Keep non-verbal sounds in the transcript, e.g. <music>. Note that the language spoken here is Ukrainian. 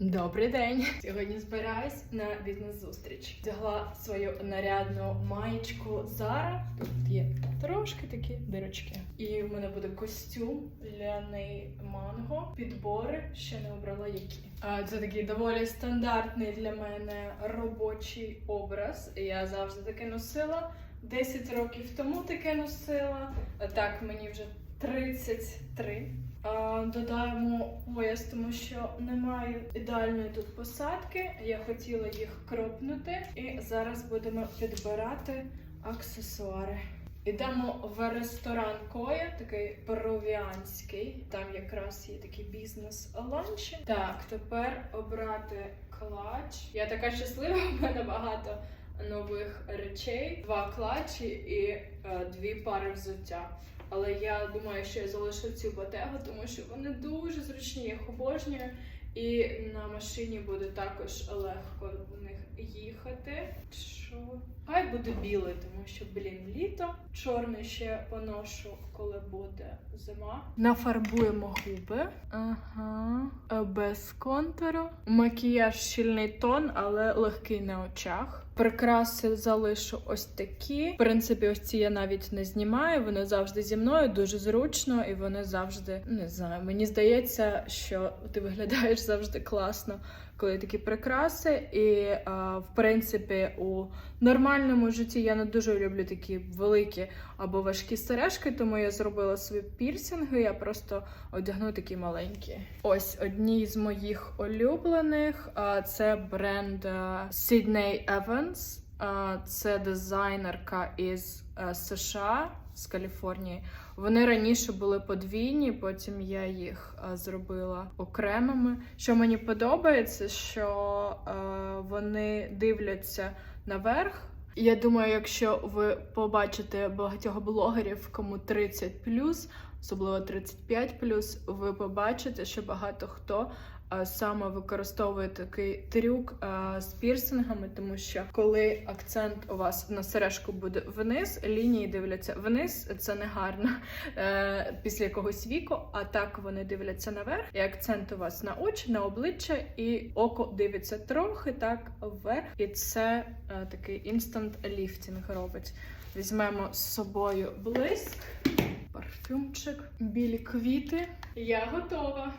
Добрий день! Сьогодні збираюсь на бізнес-зустріч. Взяла свою нарядну маєчку Zara. Тут є трошки такі дирочки. І в мене буде костюм ляний манго. Підбори ще не обрала які. Це такий доволі стандартний для мене робочий образ. Я завжди таке носила. 10 років тому таке носила. Так, мені вже 33. Додаємо пояс, тому що немає ідеальної тут посадки. Я хотіла їх кропнути, і зараз будемо підбирати аксесуари. Ідемо в ресторан Коя, такий перувіанський. Там якраз є такий бізнес-ланчі. Так, тепер обрати клач. Я така щаслива, <laughs> в мене багато нових речей, два клачі і е, дві пари взуття. Але я думаю, що я залишу цю ботегу, тому що вони дуже зручні, я їх обожнюю. І на машині буде також легко в них їхати. Що? Хай буде білий, тому що, блін, літо. Чорний ще поношу, коли буде зима. Нафарбуємо губи. Ага. Е, Без контуру. Макіяж щільний тон, але легкий на очах. Прикраси залишу ось такі. В принципі, ось ці я навіть не знімаю. Вони завжди зі мною, дуже зручно, і вони завжди не знаю. Мені здається, що ти виглядаєш завжди класно, коли такі прикраси. І а, в принципі, у нормальному житті я не дуже люблю такі великі або важкі сережки, тому я зробила свої пірсинги. Я просто одягну такі маленькі. Ось одні з моїх улюблених. а, Це бренд Sydney Evans. Це дизайнерка із е, США з Каліфорнії. Вони раніше були подвійні, потім я їх е, зробила окремими. Що мені подобається, що е, вони дивляться наверх. Я думаю, якщо ви побачите багатьох блогерів, кому 30 особливо 35 ви побачите, що багато хто саме використовує такий трюк з пірсингами, тому що коли акцент у вас на сережку буде вниз, лінії дивляться вниз, це не гарно е, після якогось віку. А так вони дивляться наверх, і акцент у вас на очі, на обличчя, і око дивиться трохи так вверх. І це е, такий інстант ліфтінг робить. Візьмемо з собою блиск, парфюмчик, білі квіти. Я готова.